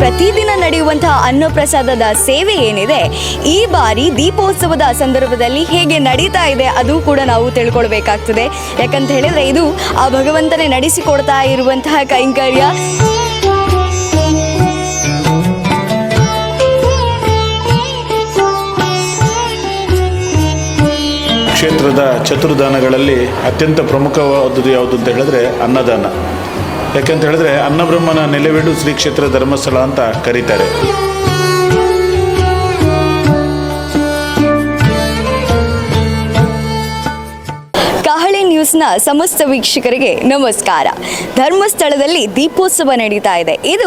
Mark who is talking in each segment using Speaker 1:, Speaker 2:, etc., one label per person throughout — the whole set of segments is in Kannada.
Speaker 1: ಪ್ರತಿದಿನ ನಡೆಯುವಂತಹ ಅನ್ನಪ್ರಸಾದದ ಸೇವೆ ಏನಿದೆ, ಈ ಬಾರಿ ದೀಪೋತ್ಸವದ ಸಂದರ್ಭದಲ್ಲಿ ಹೇಗೆ ನಡೀತಾ ಇದೆ ಅದು ಕೂಡ ನಾವು ತಿಳ್ಕೊಳ್ಬೇಕಾಗ್ತದೆ. ಯಾಕಂತ ಹೇಳಿದ್ರೆ ಇದು ಆ ಭಗವಂತನೇ ನಡೆಸಿಕೊಡ್ತಾ ಇರುವಂತಹ ಕೈಂಕರ್ಯ.
Speaker 2: ಕ್ಷೇತ್ರದ ಚತುರ್ದಾನಗಳಲ್ಲಿ ಅತ್ಯಂತ ಪ್ರಮುಖವಾದದ್ದು ಯಾವುದು ಅಂತ ಹೇಳಿದ್ರೆ ಅನ್ನದಾನ. ಯಾಕೆಂತ ಹೇಳಿದ್ರೆ ಅನ್ನಬ್ರಹ್ಮನ ನೆಲೆವಿಡು ಶ್ರೀ ಕ್ಷೇತ್ರ ಧರ್ಮಸ್ಥಳ ಅಂತ ಕರೀತಾರೆ.
Speaker 1: ನ್ಯೂಸ್ನ ಸಮಸ್ತ ವೀಕ್ಷಕರಿಗೆ ನಮಸ್ಕಾರ. ಧರ್ಮಸ್ಥಳದಲ್ಲಿ ದೀಪೋತ್ಸವ ನಡೀತಾ ಇದೆ. ಇದು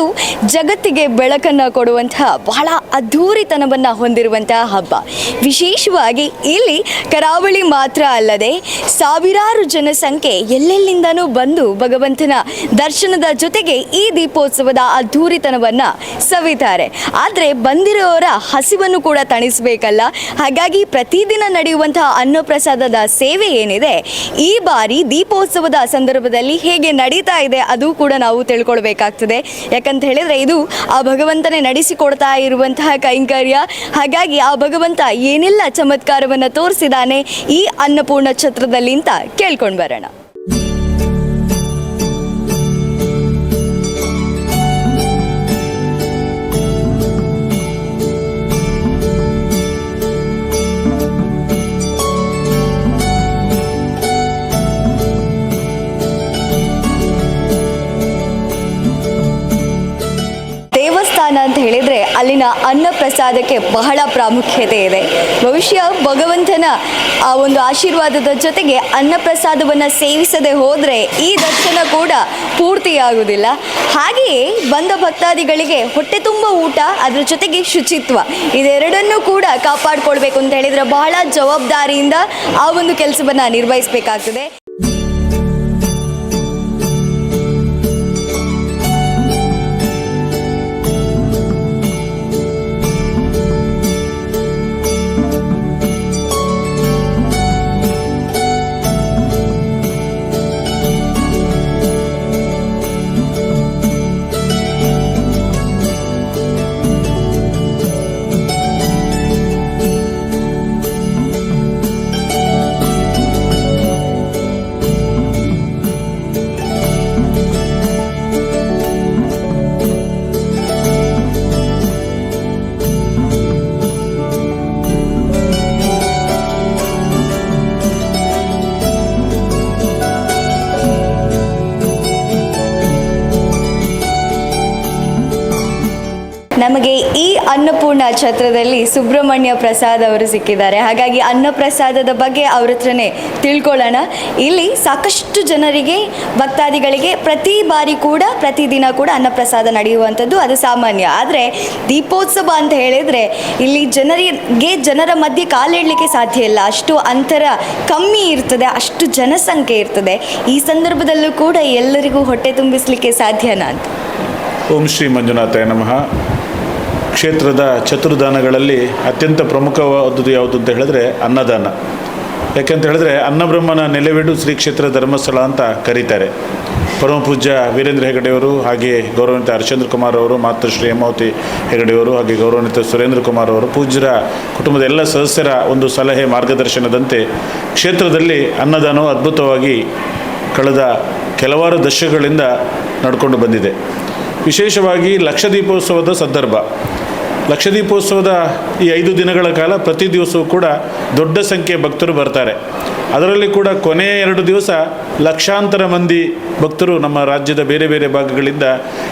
Speaker 1: ಜಗತ್ತಿಗೆ ಬೆಳಕನ್ನು ಕೊಡುವಂತಹ ಬಹಳ ಅದ್ಧೂರಿತನವನ್ನು ಹೊಂದಿರುವಂತಹ ಹಬ್ಬ. ವಿಶೇಷವಾಗಿ ಇಲ್ಲಿ ಕರಾವಳಿ ಮಾತ್ರ ಅಲ್ಲದೆ ಸಾವಿರಾರು ಜನಸಂಖ್ಯೆ ಎಲ್ಲೆಲ್ಲಿಂದನೂ ಬಂದು ಭಗವಂತನ ದರ್ಶನದ ಜೊತೆಗೆ ಈ ದೀಪೋತ್ಸವದ ಅದ್ಧೂರಿತನವನ್ನು ಸವಿತಾರೆ. ಆದರೆ ಬಂದಿರೋರ ಹಸಿವನ್ನು ಕೂಡ ತಣಿಸಬೇಕಲ್ಲ. ಹಾಗಾಗಿ ಪ್ರತಿದಿನ ನಡೆಯುವಂತಹ ಅನ್ನಪ್ರಸಾದದ ಸೇವೆ ಏನಿದೆ, ಈ ಬಾರಿ ದೀಪೋತ್ಸವದ ಸಂದರ್ಭದಲ್ಲಿ ಹೇಗೆ ನಡೀತಾ ಇದೆ ಅದು ಕೂಡ ನಾವು ತಿಳ್ಕೊಳ್ಬೇಕಾಗ್ತದೆ. ಯಾಕಂತ ಹೇಳಿದ್ರೆ ಇದು ಆ ಭಗವಂತನೇ ನಡೆಸಿಕೊಡ್ತಾ ಇರುವಂತಹ ಕೈಂಕರ್ಯ. ಹಾಗಾಗಿ ಆ ಭಗವಂತ ಏನೆಲ್ಲ ಚಮತ್ಕಾರವನ್ನು ತೋರಿಸಿದಾನೆ ಈ ಅನ್ನಪೂರ್ಣ ಛತ್ರದಲ್ಲಿ ಅಂತ ಕೇಳ್ಕೊಂಡು ಬರೋಣ. ಅಲ್ಲಿನ ಅನ್ನ ಪ್ರಸಾದಕ್ಕೆ ಬಹಳ ಪ್ರಾಮುಖ್ಯತೆ ಇದೆ. ಭವಿಷ್ಯ ಭಗವಂತನ ಆ ಒಂದು ಆಶೀರ್ವಾದದ ಜೊತೆಗೆ ಅನ್ನ ಪ್ರಸಾದವನ್ನು ಸೇವಿಸದೆ ಹೋದರೆ ಈ ದರ್ಶನ ಕೂಡ ಪೂರ್ತಿಯಾಗುವುದಿಲ್ಲ. ಹಾಗೆಯೇ ಬಂದ ಭಕ್ತಾದಿಗಳಿಗೆ ಹೊಟ್ಟೆ ತುಂಬ ಊಟ, ಅದರ ಜೊತೆಗೆ ಶುಚಿತ್ವ ಇದೆರಡನ್ನೂ ಕೂಡ ಕಾಪಾಡಿಕೊಳ್ಬೇಕು ಅಂತ ಹೇಳಿದರೆ ಬಹಳ ಜವಾಬ್ದಾರಿಯಿಂದ ಆ ಒಂದು ಕೆಲಸವನ್ನು ನಿರ್ವಹಿಸಬೇಕಾಗ್ತದೆ. ನಮಗೆ ಈ ಅನ್ನಪೂರ್ಣ ಛತ್ರದಲ್ಲಿ ಸುಬ್ರಹ್ಮಣ್ಯ ಪ್ರಸಾದ್ ಅವರು ಸಿಕ್ಕಿದ್ದಾರೆ. ಹಾಗಾಗಿ ಅನ್ನಪ್ರಸಾದದ ಬಗ್ಗೆ ಅವ್ರ ಹತ್ರನೇ ತಿಳ್ಕೊಳ್ಳೋಣ. ಇಲ್ಲಿ ಸಾಕಷ್ಟು ಜನರಿಗೆ, ಭಕ್ತಾದಿಗಳಿಗೆ ಪ್ರತಿ ಬಾರಿ ಕೂಡ ಪ್ರತಿದಿನ ಕೂಡ ಅನ್ನಪ್ರಸಾದ ನಡೆಯುವಂಥದ್ದು ಅದು ಸಾಮಾನ್ಯ. ಆದರೆ ದೀಪೋತ್ಸವ ಅಂತ ಹೇಳಿದರೆ ಇಲ್ಲಿ ಜನರಿಗೆ, ಜನರ ಮಧ್ಯೆ ಕಾಲಿಡಲಿಕ್ಕೆ ಸಾಧ್ಯ ಇಲ್ಲ. ಅಷ್ಟು ಅಂತರ ಕಮ್ಮಿ ಇರ್ತದೆ, ಅಷ್ಟು ಜನಸಂಖ್ಯೆ ಇರ್ತದೆ. ಈ ಸಂದರ್ಭದಲ್ಲೂ ಕೂಡ ಎಲ್ಲರಿಗೂ ಹೊಟ್ಟೆ ತುಂಬಿಸಲಿಕ್ಕೆ ಸಾಧ್ಯನಾ ಅಂತ?
Speaker 2: ಓಂ ಶ್ರೀ ಮಂಜುನಾಥಾಯ ನಮಃ. ಕ್ಷೇತ್ರದ ಚತುರ್ದಾನಗಳಲ್ಲಿ ಅತ್ಯಂತ ಪ್ರಮುಖವಾದದ್ದು ಯಾವುದು ಅಂತ ಹೇಳಿದ್ರೆ ಅನ್ನದಾನ. ಯಾಕೆಂತ ಹೇಳಿದ್ರೆ ಅನ್ನಬ್ರಹ್ಮನ ನೆಲೆವೀಡು ಶ್ರೀ ಕ್ಷೇತ್ರ ಧರ್ಮಸ್ಥಳ ಅಂತ ಕರೀತಾರೆ. ಪರಮ ಪೂಜ್ಯ ವೀರೇಂದ್ರ ಹೆಗಡೆಯವರು ಹಾಗೆ ಗೌರವಾನ್ವಿತ ಹರಿಚಂದ್ರ ಕುಮಾರ್ ಅವರು ಮಾತೃಶ್ರೀ ಹೇಮಾವತಿ ಹೆಗಡೆಯವರು ಹಾಗೆ ಗೌರವಾನ್ವಿತ ಸುರೇಂದ್ರ ಕುಮಾರ್ ಅವರು, ಪೂಜ್ಯರ ಕುಟುಂಬದ ಎಲ್ಲ ಸದಸ್ಯರ ಒಂದು ಸಲಹೆ ಮಾರ್ಗದರ್ಶನದಂತೆ ಕ್ಷೇತ್ರದಲ್ಲಿ ಅನ್ನದಾನವು ಅದ್ಭುತವಾಗಿ ಕಳೆದ ಕೆಲವಾರು ದಶಕಗಳಿಂದ ನಡ್ಕೊಂಡು ಬಂದಿದೆ. ವಿಶೇಷವಾಗಿ ಲಕ್ಷದೀಪೋತ್ಸವದ ಸಂದರ್ಭ. ಲಕ್ಷದೀಪೋತ್ಸವದ ಈ ಐದು ದಿನಗಳ ಕಾಲ ಪ್ರತಿ ದಿವಸವೂ ಕೂಡ ದೊಡ್ಡ ಸಂಖ್ಯೆಯ ಭಕ್ತರು ಬರ್ತಾರೆ. ಅದರಲ್ಲಿ ಕೂಡ ಕೊನೆಯ ಎರಡು ದಿವಸ ಲಕ್ಷಾಂತರ ಮಂದಿ ಭಕ್ತರು ನಮ್ಮ ರಾಜ್ಯದ ಬೇರೆ ಬೇರೆ ಭಾಗಗಳಿಂದ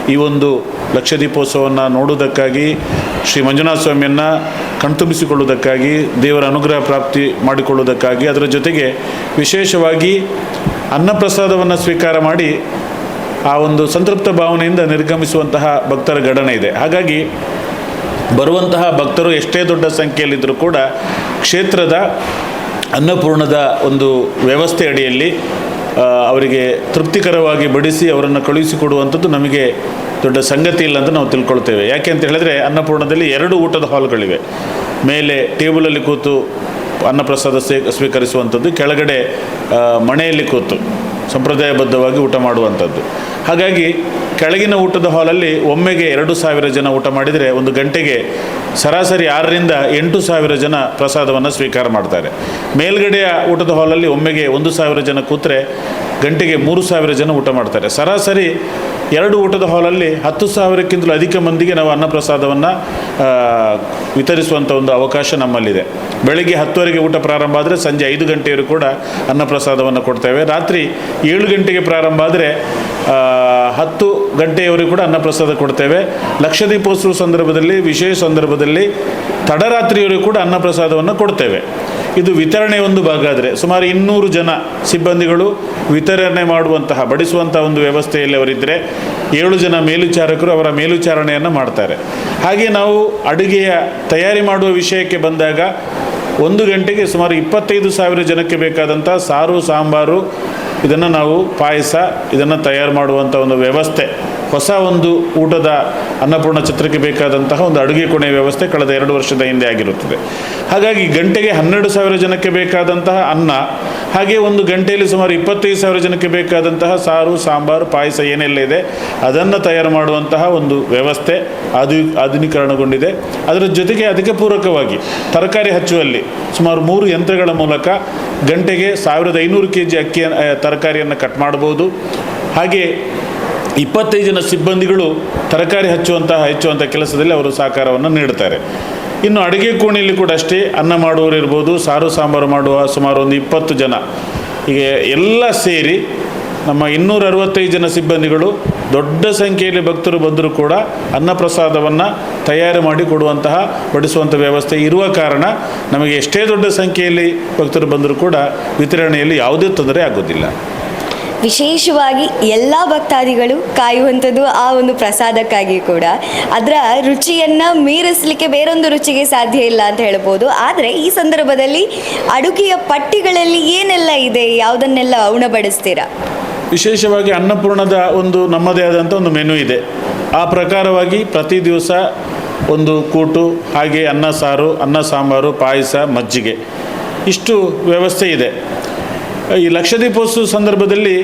Speaker 2: ಈ ಒಂದು ಲಕ್ಷದೀಪೋತ್ಸವವನ್ನು ನೋಡುವುದಕ್ಕಾಗಿ, ಶ್ರೀ ಮಂಜುನಾಥ ಸ್ವಾಮಿಯನ್ನು ಕಣ್ತುಂಬಿಸಿಕೊಳ್ಳುವುದಕ್ಕಾಗಿ, ದೇವರ ಅನುಗ್ರಹ ಪ್ರಾಪ್ತಿ ಮಾಡಿಕೊಳ್ಳುವುದಕ್ಕಾಗಿ, ಅದರ ಜೊತೆಗೆ ವಿಶೇಷವಾಗಿ ಅನ್ನಪ್ರಸಾದವನ್ನು ಸ್ವೀಕಾರ ಮಾಡಿ ಆ ಒಂದು ಸಂತೃಪ್ತ ಭಾವನೆಯಿಂದ ನಿರ್ಗಮಿಸುವಂತಹ ಭಕ್ತರ ಘಟನೆ ಇದೆ. ಹಾಗಾಗಿ ಬರುವಂತಹ ಭಕ್ತರು ಎಷ್ಟೇ ದೊಡ್ಡ ಸಂಖ್ಯೆಯಲ್ಲಿದ್ದರೂ ಕೂಡ ಕ್ಷೇತ್ರದ ಅನ್ನಪೂರ್ಣದ ಒಂದು ವ್ಯವಸ್ಥೆ ಅಡಿಯಲ್ಲಿ ಅವರಿಗೆ ತೃಪ್ತಿಕರವಾಗಿ ಬಡಿಸಿ ಅವರನ್ನು ಕಳುಹಿಸಿಕೊಡುವಂಥದ್ದು ನಮಗೆ ದೊಡ್ಡ ಸಂಗತಿ ಇಲ್ಲ ಅಂತ ನಾವು ತಿಳ್ಕೊಳ್ತೇವೆ. ಯಾಕೆ ಅಂತ ಹೇಳಿದ್ರೆ ಅನ್ನಪೂರ್ಣದಲ್ಲಿ ಎರಡು ಊಟದ ಹಾಲ್ಗಳಿವೆ. ಮೇಲೆ ಟೇಬಲಲ್ಲಿ ಕೂತು ಅನ್ನಪ್ರಸಾದ ಸ್ವೀಕರಿಸುವಂಥದ್ದು, ಕೆಳಗಡೆ ಮನೆಯಲ್ಲಿ ಕೂತು. ಸಂಪ್ರದಾಯಬದ್ಧವಾಗಿ ಊಟ ಮಾಡುವಂಥದ್ದು. ಹಾಗಾಗಿ ಕೆಳಗಿನ ಊಟದ ಹಾಲಲ್ಲಿ ಒಮ್ಮೆಗೆ ಎರಡು ಸಾವಿರ ಜನ ಊಟ ಮಾಡಿದರೆ ಒಂದು ಗಂಟೆಗೆ ಸರಾಸರಿ ಆರರಿಂದ ಎಂಟು ಸಾವಿರ ಜನ ಪ್ರಸಾದವನ್ನು ಸ್ವೀಕಾರ ಮಾಡ್ತಾರೆ. ಮೇಲ್ಗಡೆಯ ಊಟದ ಹಾಲಲ್ಲಿ ಒಮ್ಮೆಗೆ ಒಂದು ಸಾವಿರ ಜನ ಕೂತ್ರೆ ಗಂಟೆಗೆ ಮೂರು ಸಾವಿರ ಜನ ಊಟ ಮಾಡ್ತಾರೆ. ಸರಾಸರಿ ಎರಡು ಊಟದ ಹಾಲಲ್ಲಿ ಹತ್ತು ಸಾವಿರಕ್ಕಿಂತಲೂ ಅಧಿಕ ಮಂದಿಗೆ ನಾವು ಅನ್ನಪ್ರಸಾದವನ್ನು ವಿತರಿಸುವಂಥ ಒಂದು ಅವಕಾಶ ನಮ್ಮಲ್ಲಿದೆ. ಬೆಳಗ್ಗೆ ಹತ್ತುವರೆಗೆ ಊಟ ಪ್ರಾರಂಭ ಆದರೆ ಸಂಜೆ ಐದು ಗಂಟೆಯವರು ಕೂಡ ಅನ್ನಪ್ರಸಾದವನ್ನು ಕೊಡ್ತೇವೆ. ರಾತ್ರಿ ಏಳು ಗಂಟೆಗೆ ಪ್ರಾರಂಭ ಆದರೆ ಹತ್ತು ಗಂಟೆಯವರೆಗೂ ಕೂಡ ಅನ್ನಪ್ರಸಾದ ಕೊಡ್ತೇವೆ. ಲಕ್ಷದೀಪೋತ್ಸವ ಸಂದರ್ಭದಲ್ಲಿ, ವಿಶೇಷ ಸಂದರ್ಭದಲ್ಲಿ ತಡರಾತ್ರಿಯವರೆಗೂ ಕೂಡ ಅನ್ನಪ್ರಸಾದವನ್ನು ಕೊಡ್ತೇವೆ. ಇದು ವಿತರಣೆ ಒಂದು ಭಾಗ ಆದರೆ ಸುಮಾರು ಇನ್ನೂರು ಜನ ಸಿಬ್ಬಂದಿಗಳು ವಿತರಣೆ ಮಾಡುವಂತಹ, ಬಡಿಸುವಂತಹ ಒಂದು ವ್ಯವಸ್ಥೆಯಲ್ಲಿ ಅವರಿದ್ದರೆ ಏಳು ಜನ ಮೇಲ್ವಿಚಾರಕರು ಅವರ ಮೇಲ್ವಿಚಾರಣೆಯನ್ನು ಮಾಡ್ತಾರೆ. ಹಾಗೆ ನಾವು ಅಡುಗೆಯ ತಯಾರಿ ಮಾಡುವ ವಿಷಯಕ್ಕೆ ಬಂದಾಗ ಒಂದು ಗಂಟೆಗೆ ಸುಮಾರು ಇಪ್ಪತ್ತೈದು ಸಾವಿರ ಜನಕ್ಕೆ ಬೇಕಾದಂಥ ಸಾರು, ಸಾಂಬಾರು, ಇದನ್ನು ನಾವು ಪಾಯಸ, ಇದನ್ನು ತಯಾರು ಮಾಡುವಂಥ ಒಂದು ವ್ಯವಸ್ಥೆ. ಹೊಸ ಒಂದು ಊಟದ ಅನ್ನಪೂರ್ಣ ಚಿತ್ರಕ್ಕೆ ಬೇಕಾದಂತಹ ಒಂದು ಅಡುಗೆ ಕೋಣೆ ವ್ಯವಸ್ಥೆ ಕಳೆದ ಎರಡು ವರ್ಷದ ಹಿಂದೆ ಆಗಿರುತ್ತದೆ. ಹಾಗಾಗಿ ಗಂಟೆಗೆ ಹನ್ನೆರಡು ಸಾವಿರ ಜನಕ್ಕೆ ಬೇಕಾದಂತಹ ಅನ್ನ, ಹಾಗೆ ಒಂದು ಗಂಟೆಯಲ್ಲಿ ಸುಮಾರು ಇಪ್ಪತ್ತೈದು ಸಾವಿರ ಜನಕ್ಕೆ ಬೇಕಾದಂತಹ ಸಾರು, ಸಾಂಬಾರು, ಪಾಯಸ ಏನೆಲ್ಲ ಇದೆ, ಅದನ್ನು ತಯಾರು ಮಾಡುವಂತಹ ಒಂದು ವ್ಯವಸ್ಥೆ ಅದು ಆಧುನೀಕರಣಗೊಂಡಿದೆ. ಅದರ ಜೊತೆಗೆ ಅದಕ್ಕೆ ಪೂರಕವಾಗಿ ತರಕಾರಿ ಹಚ್ಚುವಲ್ಲಿ ಸುಮಾರು ಮೂರು ಯಂತ್ರಗಳ ಮೂಲಕ ಗಂಟೆಗೆ ಸಾವಿರದ ಐನೂರು ಕೆ ಜಿ ಅಕ್ಕಿ ತರಕಾರಿಯನ್ನು ಕಟ್ ಮಾಡ್ಬೋದು ಹಾಗೆ ಇಪ್ಪತ್ತೈದು ಜನ ಸಿಬ್ಬಂದಿಗಳು ತರಕಾರಿ ಹಚ್ಚುವಂತಹ ಹೆಚ್ಚುವಂಥ ಕೆಲಸದಲ್ಲಿ ಅವರು ಸಹಕಾರವನ್ನು ನೀಡ್ತಾರೆ ಇನ್ನು ಅಡುಗೆ ಕೋಣೆಯಲ್ಲಿ ಕೂಡ ಅಷ್ಟೇ ಅನ್ನ ಮಾಡುವವರು ಇರ್ಬೋದು, ಸಾರು, ಸಾಂಬಾರು ಮಾಡುವ ಸುಮಾರು ಒಂದು ಇಪ್ಪತ್ತು ಜನ. ಹೀಗೆ ಎಲ್ಲ ಸೇರಿ ನಮ್ಮ ಇನ್ನೂರ ಅರವತ್ತೈದು ಜನ ಸಿಬ್ಬಂದಿಗಳು ದೊಡ್ಡ ಸಂಖ್ಯೆಯಲ್ಲಿ ಭಕ್ತರು ಬಂದರೂ ಕೂಡ ಅನ್ನಪ್ರಸಾದವನ್ನು ತಯಾರು ಮಾಡಿ ಕೊಡುವಂತಹ ಬಡಿಸುವಂಥ ವ್ಯವಸ್ಥೆ ಇರುವ ಕಾರಣ ನಮಗೆ ಎಷ್ಟೇ ದೊಡ್ಡ ಸಂಖ್ಯೆಯಲ್ಲಿ ಭಕ್ತರು ಬಂದರೂ ಕೂಡ ವಿತರಣೆಯಲ್ಲಿ ಯಾವುದೇ ತೊಂದರೆ ಆಗೋದಿಲ್ಲ.
Speaker 1: ವಿಶೇಷವಾಗಿ ಎಲ್ಲ ಭಕ್ತಾದಿಗಳು ಕಾಯುವಂಥದ್ದು ಆ ಒಂದು ಪ್ರಸಾದಕ್ಕಾಗಿ ಕೂಡ. ಅದರ ರುಚಿಯನ್ನು ಮೀರಿಸಲಿಕ್ಕೆ ಬೇರೊಂದು ರುಚಿಗೆ ಸಾಧ್ಯ ಇಲ್ಲ ಅಂತ ಹೇಳ್ಬೋದು. ಆದರೆ ಈ ಸಂದರ್ಭದಲ್ಲಿ ಅಡುಗೆಯ ಪಟ್ಟಿಗಳಲ್ಲಿ ಏನೆಲ್ಲ ಇದೆ? ಯಾವುದನ್ನೆಲ್ಲ ಉಣಬಡಿಸ್ತೀರಾ?
Speaker 2: ವಿಶೇಷವಾಗಿ ಅನ್ನಪೂರ್ಣದ ಒಂದು ನಮ್ಮದೇ ಆದಂಥ ಒಂದು ಮೆನು ಇದೆ. ಆ ಪ್ರಕಾರವಾಗಿ ಪ್ರತಿ ದಿವಸ ಒಂದು ಕೂಟು, ಹಾಗೆ ಅನ್ನ ಸಾರು, ಅನ್ನ ಸಾಂಬಾರು, ಪಾಯಸ, ಮಜ್ಜಿಗೆ. ಇಷ್ಟು ವ್ಯವಸ್ಥೆ ಇದೆ. ಈ ಲಕ್ಷದೀಪೋತ್ಸವ ಸಂದರ್ಭದಲ್ಲಿ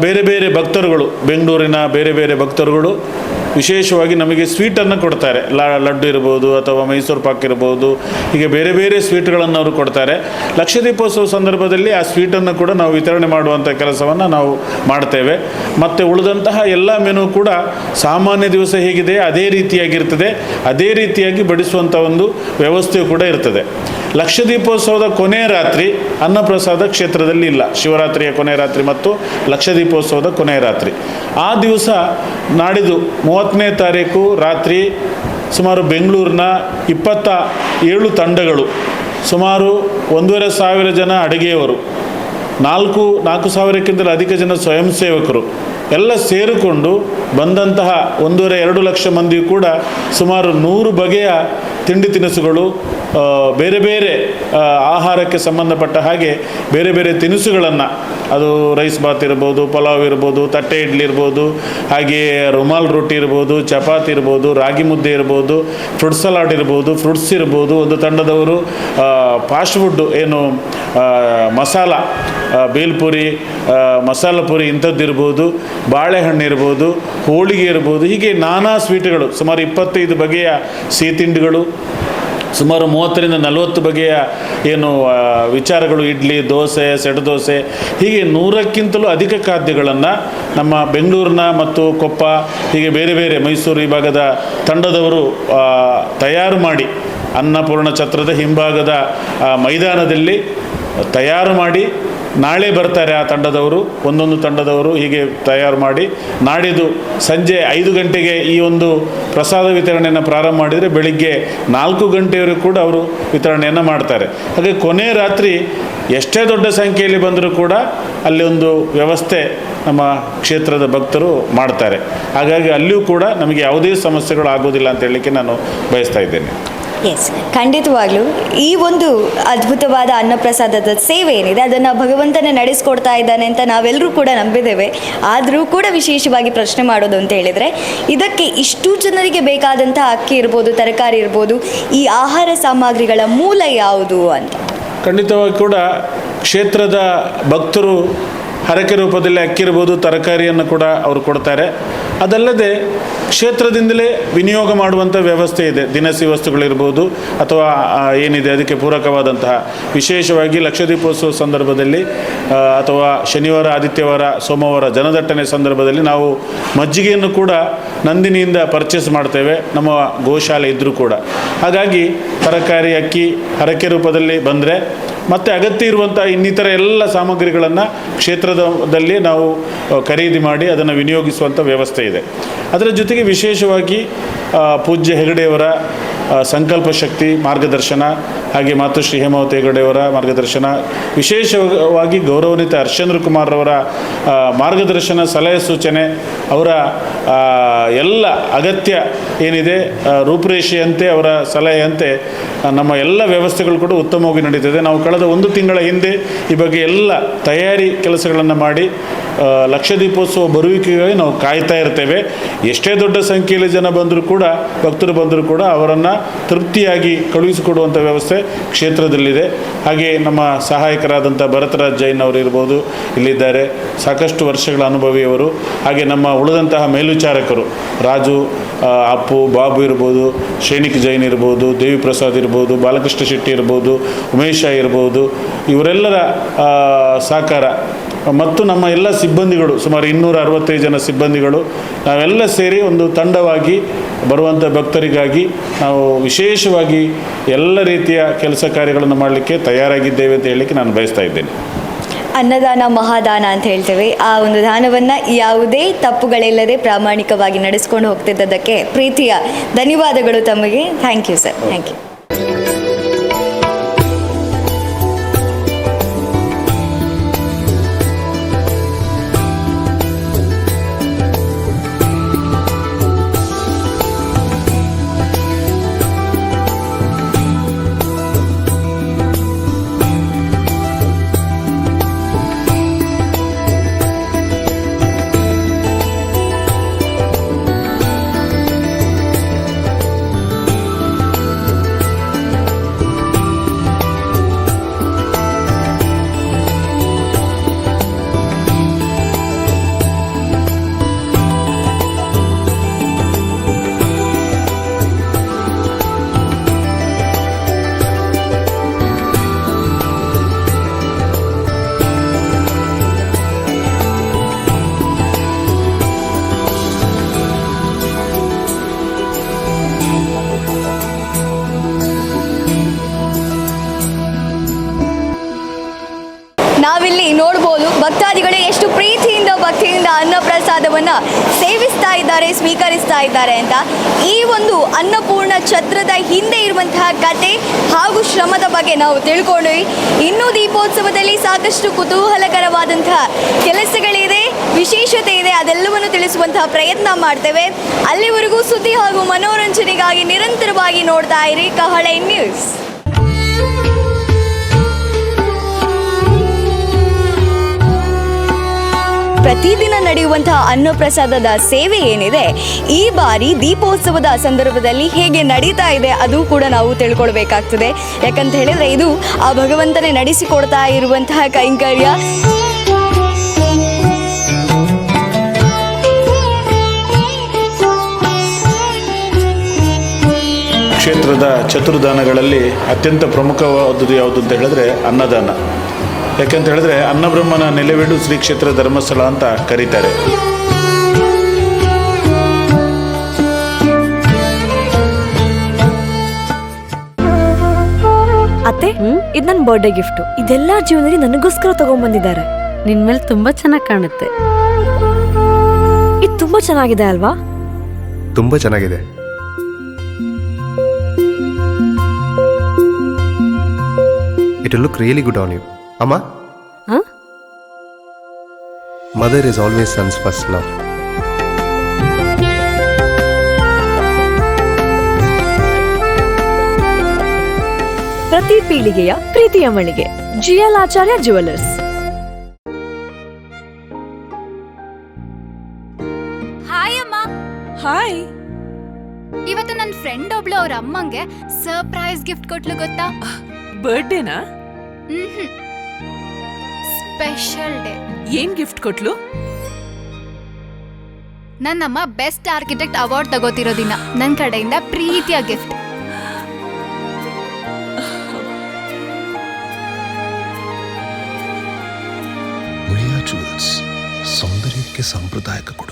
Speaker 2: ಬೇರೆ ಬೇರೆ ಭಕ್ತರುಗಳು ಬೆಂಗಳೂರಿನ ಬೇರೆ ಬೇರೆ ಭಕ್ತರುಗಳು ವಿಶೇಷವಾಗಿ ನಮಗೆ ಸ್ವೀಟನ್ನು ಕೊಡ್ತಾರೆ. ಲಡ್ಡು ಇರ್ಬೋದು ಅಥವಾ ಮೈಸೂರು ಪಾಕ್ ಇರ್ಬೋದು. ಹೀಗೆ ಬೇರೆ ಬೇರೆ ಸ್ವೀಟ್ಗಳನ್ನು ಅವರು ಕೊಡ್ತಾರೆ. ಲಕ್ಷದೀಪೋತ್ಸವ ಸಂದರ್ಭದಲ್ಲಿ ಆ ಸ್ವೀಟನ್ನು ಕೂಡ ನಾವು ವಿತರಣೆ ಮಾಡುವಂಥ ಕೆಲಸವನ್ನು ನಾವು ಮಾಡ್ತೇವೆ. ಮತ್ತು ಉಳಿದಂತಹ ಎಲ್ಲ ಮೆನು ಕೂಡ ಸಾಮಾನ್ಯ ದಿವಸ ಹೇಗಿದೆ, ಅದೇ ರೀತಿಯಾಗಿರ್ತದೆ. ಅದೇ ರೀತಿಯಾಗಿ ಬಡಿಸುವಂಥ ಒಂದು ವ್ಯವಸ್ಥೆಯು ಕೂಡ ಇರ್ತದೆ. ಲಕ್ಷದೀಪೋತ್ಸವದ ಕೊನೆಯ ರಾತ್ರಿ ಅನ್ನಪ್ರಸಾದ ಕ್ಷೇತ್ರದಲ್ಲಿ ಇಲ್ಲ. ಶಿವರಾತ್ರಿಯ ಕೊನೆಯ ರಾತ್ರಿ ಮತ್ತು ಲಕ್ಷದೀಪೋತ್ಸವದ ಕೊನೆಯ ರಾತ್ರಿ. ಆ ದಿವಸ ನಾಡಿದ್ದು ಮೂವತ್ತನೇ ತಾರೀಕು ರಾತ್ರಿ ಸುಮಾರು ಬೆಂಗಳೂರಿನ ಇಪ್ಪತ್ತ ಏಳು ತಂಡಗಳು, ಸುಮಾರು ಒಂದೂವರೆ ಸಾವಿರ ಜನ ಅಡುಗೆಯವರು, ನಾಲ್ಕು ನಾಲ್ಕು ಸಾವಿರಕ್ಕಿಂತಲೂ ಅಧಿಕ ಜನ ಸ್ವಯಂ ಸೇವಕರು, ಎಲ್ಲ ಸೇರಿಕೊಂಡು ಬಂದಂತಹ ಒಂದೂವರೆ ಎರಡು ಲಕ್ಷ ಮಂದಿಯೂ ಕೂಡ ಸುಮಾರು ನೂರು ಬಗೆಯ ತಿಂಡಿ ತಿನಿಸುಗಳು ಬೇರೆ ಬೇರೆ ಆಹಾರಕ್ಕೆ ಸಂಬಂಧಪಟ್ಟ ಹಾಗೆ ಬೇರೆ ಬೇರೆ ತಿನಿಸುಗಳನ್ನು, ಅದು ರೈಸ್ ಬಾತ್ ಇರ್ಬೋದು, ಪಲಾವ್ ಇರ್ಬೋದು, ತಟ್ಟೆ ಇಡ್ಲಿ ಇರ್ಬೋದು ಹಾಗೆಯೇ ರುಮಾಲ್ ರೊಟ್ಟಿ ಇರ್ಬೋದು, ಚಪಾತಿ ಇರ್ಬೋದು, ರಾಗಿ ಮುದ್ದೆ ಇರ್ಬೋದು ಫ್ರೂಟ್ ಸಲಾಡ್ ಇರ್ಬೋದು ಫ್ರೂಟ್ಸ್ ಇರ್ಬೋದು, ಒಂದು ತಂಡದವರು ಫಾಸ್ಟ್ ಫುಡ್ಡು ಏನು ಮಸಾಲ ಬೇಲ್ಪುರಿ ಮಸಾಲ ಪುರಿ ಇಂಥದ್ದಿರ್ಬೋದು ಬಾಳೆಹಣ್ಣು ಇರ್ಬೋದು, ಹೋಳಿಗೆ ಇರ್ಬೋದು, ಹೀಗೆ ನಾನಾ ಸ್ವೀಟ್ಗಳು ಸುಮಾರು ಇಪ್ಪತ್ತೈದು ಬಗೆಯ ಸಿಹಿ ತಿಂಡಿಗಳು ಸುಮಾರು ಮೂವತ್ತರಿಂದ ನಲವತ್ತು ಬಗೆಯ ಏನು ವಿಚಾರಗಳು ಇಡ್ಲಿ, ದೋಸೆ, ಸೆಡು ದೋಸೆ, ಹೀಗೆ ನೂರಕ್ಕಿಂತಲೂ ಅಧಿಕ ಖಾದ್ಯಗಳನ್ನು ನಮ್ಮ ಬೆಂಗಳೂರಿನ ಮತ್ತು ಕೊಪ್ಪ, ಹೀಗೆ ಬೇರೆ ಬೇರೆ ಮೈಸೂರು ಈ ಭಾಗದ ತಂಡದವರು ತಯಾರು ಮಾಡಿ ಅನ್ನಪೂರ್ಣ ಛತ್ರದ ಹಿಂಭಾಗದ ಮೈದಾನದಲ್ಲಿ ತಯಾರು ಮಾಡಿ ನಾಳೆ ಬರ್ತಾರೆ ಆ ತಂಡದವರು, ಒಂದೊಂದು ತಂಡದವರು ಹೀಗೆ ತಯಾರು ಮಾಡಿ, ನಾಡಿದ್ದು ಸಂಜೆ ಐದು ಗಂಟೆಗೆ ಈ ಒಂದು ಪ್ರಸಾದ ವಿತರಣೆಯನ್ನು ಪ್ರಾರಂಭ ಮಾಡಿದರೆ ಬೆಳಿಗ್ಗೆ ನಾಲ್ಕು ಗಂಟೆಯವರೆಗೂ ಕೂಡ ಅವರು ವಿತರಣೆಯನ್ನು ಮಾಡ್ತಾರೆ. ಹಾಗೆ ಕೊನೆ ರಾತ್ರಿ ಎಷ್ಟೇ ದೊಡ್ಡ ಸಂಖ್ಯೆಯಲ್ಲಿ ಬಂದರೂ ಕೂಡ ಅಲ್ಲಿ ಒಂದು ವ್ಯವಸ್ಥೆ ನಮ್ಮ ಕ್ಷೇತ್ರದ ಭಕ್ತರು ಮಾಡ್ತಾರೆ. ಹಾಗಾಗಿ ಅಲ್ಲಿಯೂ ಕೂಡ ನಮಗೆ ಯಾವುದೇ ಸಮಸ್ಯೆಗಳು ಆಗೋದಿಲ್ಲ ಅಂತ ಹೇಳಲಿಕ್ಕೆ ನಾನು ಬಯಸ್ತಾ ಇದ್ದೇನೆ.
Speaker 1: ಎಸ್ ಖಂಡಿತವಾಗ್ಲೂ. ಈ ಒಂದು ಅದ್ಭುತವಾದ ಅನ್ನಪ್ರಸಾದದ ಸೇವೆ ಏನಿದೆ, ಅದನ್ನು ಭಗವಂತನೇ ನಡೆಸ್ಕೊಡ್ತಾ ಇದ್ದಾನೆ ಅಂತ ನಾವೆಲ್ಲರೂ ಕೂಡ ನಂಬಿದ್ದೇವೆ. ಆದರೂ ಕೂಡ ವಿಶೇಷವಾಗಿ ಪ್ರಶ್ನೆ ಮಾಡೋದು ಅಂತ ಹೇಳಿದರೆ, ಇದಕ್ಕೆ ಇಷ್ಟು ಜನರಿಗೆ ಬೇಕಾದಂಥ ಅಕ್ಕಿ ಇರ್ಬೋದು, ತರಕಾರಿ ಇರ್ಬೋದು, ಈ ಆಹಾರ ಸಾಮಗ್ರಿಗಳ ಮೂಲ ಯಾವುದು ಅಂತ?
Speaker 2: ಖಂಡಿತವಾಗಿ ಕೂಡ ಕ್ಷೇತ್ರದ ಭಕ್ತರು ಹರಕೆ ರೂಪದಲ್ಲಿ ಅಕ್ಕಿ ಇರ್ಬೋದು ತರಕಾರಿಯನ್ನು ಕೂಡ ಅವರು ಕೊಡ್ತಾರೆ. ಅದಲ್ಲದೆ ಕ್ಷೇತ್ರದಿಂದಲೇ ವಿನಿಯೋಗ ಮಾಡುವಂಥ ವ್ಯವಸ್ಥೆ ಇದೆ. ದಿನಸಿ ವಸ್ತುಗಳಿರ್ಬೋದು ಅಥವಾ ಏನಿದೆ ಅದಕ್ಕೆ ಪೂರಕವಾದಂತಹ. ವಿಶೇಷವಾಗಿ ಲಕ್ಷದೀಪೋತ್ಸವ ಸಂದರ್ಭದಲ್ಲಿ ಅಥವಾ ಶನಿವಾರ, ಆದಿತ್ಯವಾರ, ಸೋಮವಾರ ಜನದಟ್ಟಣೆ ಸಂದರ್ಭದಲ್ಲಿ ನಾವು ಮಜ್ಜಿಗೆಯನ್ನು ಕೂಡ ನಂದಿನಿಯಿಂದ ಪರ್ಚೇಸ್ ಮಾಡ್ತೇವೆ. ನಮ್ಮ ಗೋಶಾಲೆ ಇದ್ದರೂ ಕೂಡ. ಹಾಗಾಗಿ ತರಕಾರಿ, ಅಕ್ಕಿ ಹರಕೆ ರೂಪದಲ್ಲಿ ಬಂದರೆ ಮತ್ತು ಅಗತ್ಯ ಇರುವಂಥ ಇನ್ನಿತರ ಎಲ್ಲ ಸಾಮಗ್ರಿಗಳನ್ನು ಕ್ಷೇತ್ರದಲ್ಲಿ ನಾವು ಖರೀದಿ ಮಾಡಿ ಅದನ್ನು ವಿನಿಯೋಗಿಸುವಂಥ ವ್ಯವಸ್ಥೆ ಇದೆ. ಅದರ ಜೊತೆಗೆ ವಿಶೇಷವಾಗಿ ಪೂಜ್ಯ ಹೆಗಡೆಯವರ ಸಂಕಲ್ಪ ಶಕ್ತಿ, ಮಾರ್ಗದರ್ಶನ, ಹಾಗೆ ಮಾತುಶ್ರೀ ಹೇಮಾವತಿ ಹೆಗಡೆಯವರ ಮಾರ್ಗದರ್ಶನ. ವಿಶೇಷವಾಗಿ ಗೌರವಾನ್ವಿತ ಹರ್ಷೇಂದ್ರ ಕುಮಾರ್ರವರ ಮಾರ್ಗದರ್ಶನ ಸಲಹೆ ಸೂಚನೆ, ಅವರ ಎಲ್ಲ ಅಗತ್ಯ ಏನಿದೆ ರೂಪುರೇಷೆಯಂತೆ, ಅವರ ಸಲಹೆಯಂತೆ ನಮ್ಮ ಎಲ್ಲ ವ್ಯವಸ್ಥೆಗಳು ಕೂಡ ಉತ್ತಮವಾಗಿ ನಡೀತದೆ. ನಾವು ಕಳೆದ ಒಂದು ತಿಂಗಳ ಹಿಂದೆ ಈ ಬಗ್ಗೆ ಎಲ್ಲ ತಯಾರಿ ಕೆಲಸಗಳನ್ನು ಮಾಡಿ ಲಕ್ಷ ಲಕ್ಷದೀಪೋತ್ಸವ ಬರುವಿಕೆಗಾಗಿ ನಾವು ಕಾಯ್ತಾ ಇರ್ತೇವೆ. ಎಷ್ಟೇ ದೊಡ್ಡ ಸಂಖ್ಯೆಯಲ್ಲಿ ಜನ ಬಂದರೂ ಕೂಡ, ಭಕ್ತರು ಬಂದರೂ ಕೂಡ ಅವರನ್ನು ತೃಪ್ತಿಯಾಗಿ ಕಳುಹಿಸಿಕೊಡುವಂಥ ವ್ಯವಸ್ಥೆ ಕ್ಷೇತ್ರದಲ್ಲಿದೆ. ಹಾಗೆ ನಮ್ಮ ಸಹಾಯಕರಾದಂಥ ಭರತರಾಜ್ ಜೈನ್ ಅವರು ಇರ್ಬೋದು, ಇಲ್ಲಿದ್ದಾರೆ. ಸಾಕಷ್ಟು ವರ್ಷಗಳ ಅನುಭವಿಯವರು. ಹಾಗೆ ನಮ್ಮ ಉಳಿದಂತಹ ಮೇಲ್ವಿಚಾರಕರು, ರಾಜು ಅಪ್ಪು, ಬಾಬು ಇರ್ಬೋದು, ಶ್ರೇಣಿಕ್ ಜೈನ್ ಇರ್ಬೋದು ದೇವಿ ಪ್ರಸಾದ್ ಇರ್ಬೋದು, ಬಾಲಕೃಷ್ಣ ಶೆಟ್ಟಿ ಇರ್ಬೋದು, ಉಮೇಶ ಇರ್ಬೋದು, ಇವರೆಲ್ಲರ ಸಹಕಾರ ಮತ್ತು ನಮ್ಮ ಎಲ್ಲ ಸಿಬ್ಬಂದಿಗಳು, ಸುಮಾರು ಇನ್ನೂರ ಅರವತ್ತೈದು ಜನ ಸಿಬ್ಬಂದಿಗಳು, ನಾವೆಲ್ಲ ಸೇರಿ ಒಂದು ತಂಡವಾಗಿ ಬರುವಂಥ ಭಕ್ತರಿಗಾಗಿ ನಾವು ವಿಶೇಷವಾಗಿ ಎಲ್ಲ ರೀತಿಯ ಕೆಲಸ ಕಾರ್ಯಗಳನ್ನು ಮಾಡಲಿಕ್ಕೆ ತಯಾರಾಗಿದ್ದೇವೆ ಅಂತ ಹೇಳಲಿಕ್ಕೆ ನಾನು ಬಯಸ್ತಾ ಇದ್ದೇನೆ.
Speaker 1: ಅನ್ನದಾನ, ಮಹಾದಾನ ಅಂತ ಹೇಳ್ತೇವೆ. ಆ ಒಂದು ದಾನವನ್ನು ಯಾವುದೇ ತಪ್ಪುಗಳಿಲ್ಲದೆ ಪ್ರಾಮಾಣಿಕವಾಗಿ ನಡೆಸ್ಕೊಂಡು ಹೋಗ್ತಿದ್ದದಕ್ಕೆ ಪ್ರೀತಿಯ ಧನ್ಯವಾದಗಳು ತಮಗೆ. Thank you sir thank you ಪ್ರಸಾದವನ್ನ ಸೇವಿಸ್ತಾ ಇದ್ದಾರೆ, ಸ್ವೀಕರಿಸ್ತಾ ಇದ್ದಾರೆ ಅಂತ. ಈ ಒಂದು ಅನ್ನಪೂರ್ಣ ಛತ್ರದ ಹಿಂದೆ ಇರುವಂತಹ ಕತೆ ಹಾಗೂ ಶ್ರಮದ ಬಗ್ಗೆ ನಾವು ತಿಳ್ಕೊಂಡ್ವಿ. ಇನ್ನೂ ದೀಪೋತ್ಸವದಲ್ಲಿ ಸಾಕಷ್ಟು ಕುತೂಹಲಕರವಾದಂತಹ ಕೆಲಸಗಳಿದೆ, ವಿಶೇಷತೆ ಇದೆ, ಅದೆಲ್ಲವನ್ನು ತಿಳಿಸುವಂತಹ ಪ್ರಯತ್ನ ಮಾಡ್ತೇವೆ. ಅಲ್ಲಿವರೆಗೂ ಸುದ್ದಿ ಹಾಗೂ ಮನೋರಂಜನೆಗಾಗಿ ನಿರಂತರವಾಗಿ ನೋಡ್ತಾ ಇರಿ ಕಹಳೆ ನ್ಯೂಸ್. ಪ್ರತಿದಿನ ನಡೆಯುವಂತಹ ಅನ್ನಪ್ರಸಾದದ ಸೇವೆ ಏನಿದೆ, ಈ ಬಾರಿ ದೀಪೋತ್ಸವದ ಸಂದರ್ಭದಲ್ಲಿ ಹೇಗೆ ನಡೀತಾ ಇದೆ ಅದು ಕೂಡ ನಾವು ತಿಳ್ಕೊಳ್ಬೇಕಾಗ್ತದೆ. ಯಾಕಂತ ಹೇಳಿದ್ರೆ ಇದು ಆ ಭಗವಂತನೇ ನಡೆಸಿಕೊಡ್ತಾ ಇರುವಂತಹ ಕೈಂಕರ್ಯ.
Speaker 2: ಕ್ಷೇತ್ರದ ಚತುರ್ದಾನಗಳಲ್ಲಿ ಅತ್ಯಂತ ಪ್ರಮುಖವಾದದ್ದು ಯಾವುದು ಅಂತ ಹೇಳಿದ್ರೆ ಅನ್ನದಾನ. ಯಾಕೆಂತ ಹೇಳಿದ್ರೆ ಅನ್ನಬ್ರಹ್ಮನ ನೆಲೆವೀಡು ಶ್ರೀ ಕ್ಷೇತ್ರ ಧರ್ಮಸ್ಥಳ ಅಂತ ಕರೀತಾರೆ.
Speaker 3: ಅತ್ತೆ ಇದು ನನ್ನ ಬರ್ಡೇ ಗಿಫ್ಟ್ ಇದೆಲ್ಲ ಜೀವನದಲ್ಲಿ ನನಗೋಸ್ಕರ ತಗೊಂಡ್ಬಂದಿದ್ದಾರೆ
Speaker 4: ನಿನ್ ಮೇಲೆ ತುಂಬಾ ಚೆನ್ನಾಗಿ ಕಾಣುತ್ತೆ.
Speaker 3: ಇದು ತುಂಬಾ ಚೆನ್ನಾಗಿದೆ ಅಲ್ವಾ?
Speaker 5: ತುಂಬಾ ಚೆನ್ನಾಗಿದೆ. It look really good on you ಅಮ್ಮ?
Speaker 4: ಹ?
Speaker 5: Mother is always sons first love
Speaker 3: ಪ್ರತಿ ಪೀಳಿಗೆಯ ಪ್ರೀತಿಯ ಮಳಿಗೆ. ಜಿಎಲ್ ಆಚಾರ್ಯ ಜುವೆಲ್ಲರ್ಸ್
Speaker 6: ಹಾಯ್ ಅಮ್ಮ.
Speaker 3: ಹಾಯ್
Speaker 6: ಇವತ್ತು ನನ್ನ ಫ್ರೆಂಡ್ ಒಬ್ಳು ಅವ್ರ ಅಮ್ಮಂಗೆ ಸರ್ಪ್ರೈಸ್ ಗಿಫ್ಟ್ ಕೊಟ್ಲು ಗೊತ್ತಾ?
Speaker 7: ಬರ್ಡೇನಾ
Speaker 6: ಮ್ಹ್ಮ್. Special day.
Speaker 7: ಏನ್ ಗಿಫ್ಟ್ ಕೊಟ್ಲು?
Speaker 6: ನನ್ನಮ್ಮ ಬೆಸ್ಟ್ ಆರ್ಕಿಟೆಕ್ಟ್ ಅವಾರ್ಡ್ ತಗೋತಿರೋ ದಿನ. ನನ್ನ ಕಡೆಯಿಂದ ಪ್ರೀತಿಯ ಗಿಫ್ಟ್.
Speaker 8: ಸೌಂದರ್ಯಕ್ಕೆ ಸಾಂಪ್ರದಾಯಿಕ ಕೊಡುಗೆ